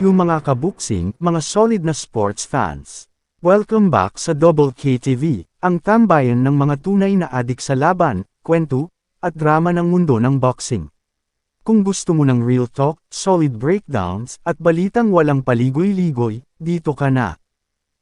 yung mga kabuksing, mga solid na sports fans. Welcome back sa Double KTV, ang tambayan ng mga tunay na adik sa laban, kwento, at drama ng mundo ng boxing. Kung gusto mo ng real talk, solid breakdowns, at balitang walang paligoy-ligoy, dito ka na.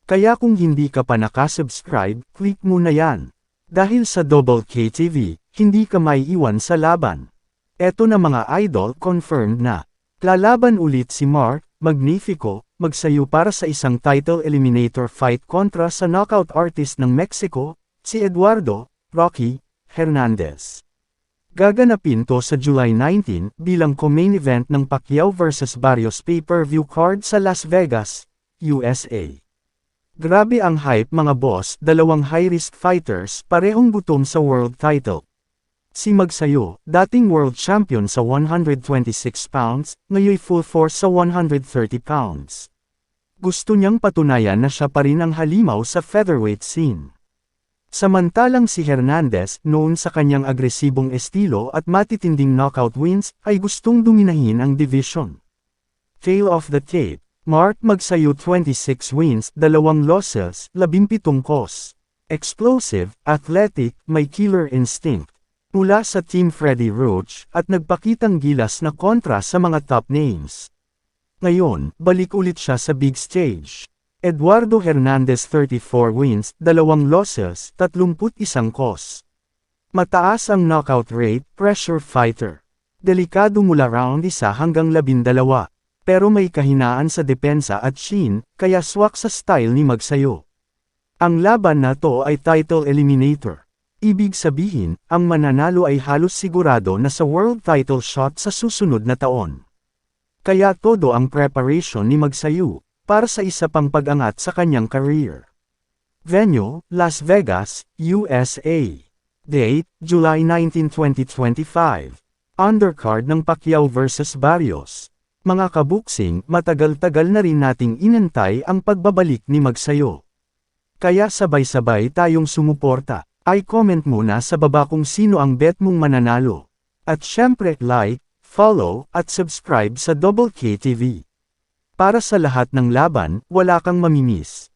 Kaya kung hindi ka pa nakasubscribe, click mo na yan. Dahil sa Double KTV, hindi ka may iwan sa laban. Eto na mga idol confirmed na. Lalaban ulit si Mark, Magnifico, magsayo para sa isang title eliminator fight kontra sa knockout artist ng Mexico, si Eduardo, Rocky, Hernandez. Gaganapin to sa July 19 bilang co-main event ng Pacquiao vs Barrios pay-per-view card sa Las Vegas, USA. Grabe ang hype mga boss, dalawang high-risk fighters parehong gutom sa world title. Si Magsayo, dating world champion sa 126 pounds, ngayon full force sa 130 pounds. Gusto niyang patunayan na siya pa rin ang halimaw sa featherweight scene. Samantalang si Hernandez, noon sa kanyang agresibong estilo at matitinding knockout wins, ay gustong dominahin ang division. Tail of the tape, Mark Magsayo 26 wins, dalawang losses, 17 kos. Explosive, athletic, may killer instinct. Mula sa Team Freddy Roach, at nagpakitang gilas na kontra sa mga top names. Ngayon, balik ulit siya sa big stage. Eduardo Hernandez 34 wins, dalawang losses, 31 kos. Mataas ang knockout rate, pressure fighter. Delikado mula round 1 hanggang 12. Pero may kahinaan sa depensa at shin, kaya swak sa style ni Magsayo. Ang laban na to ay title eliminator. Ibig sabihin, ang mananalo ay halos sigurado na sa world title shot sa susunod na taon. Kaya todo ang preparation ni Magsayo, para sa isa pang pag-angat sa kanyang career. Venue, Las Vegas, USA. Date, July 19, 2025. Undercard ng Pacquiao vs Barrios. Mga kabuksing, matagal-tagal na rin nating inantay ang pagbabalik ni Magsayo. Kaya sabay-sabay tayong sumuporta. Ay comment muna sa baba kung sino ang bet mong mananalo. At syempre like, follow, at subscribe sa Double K TV. Para sa lahat ng laban, wala kang mamimiss.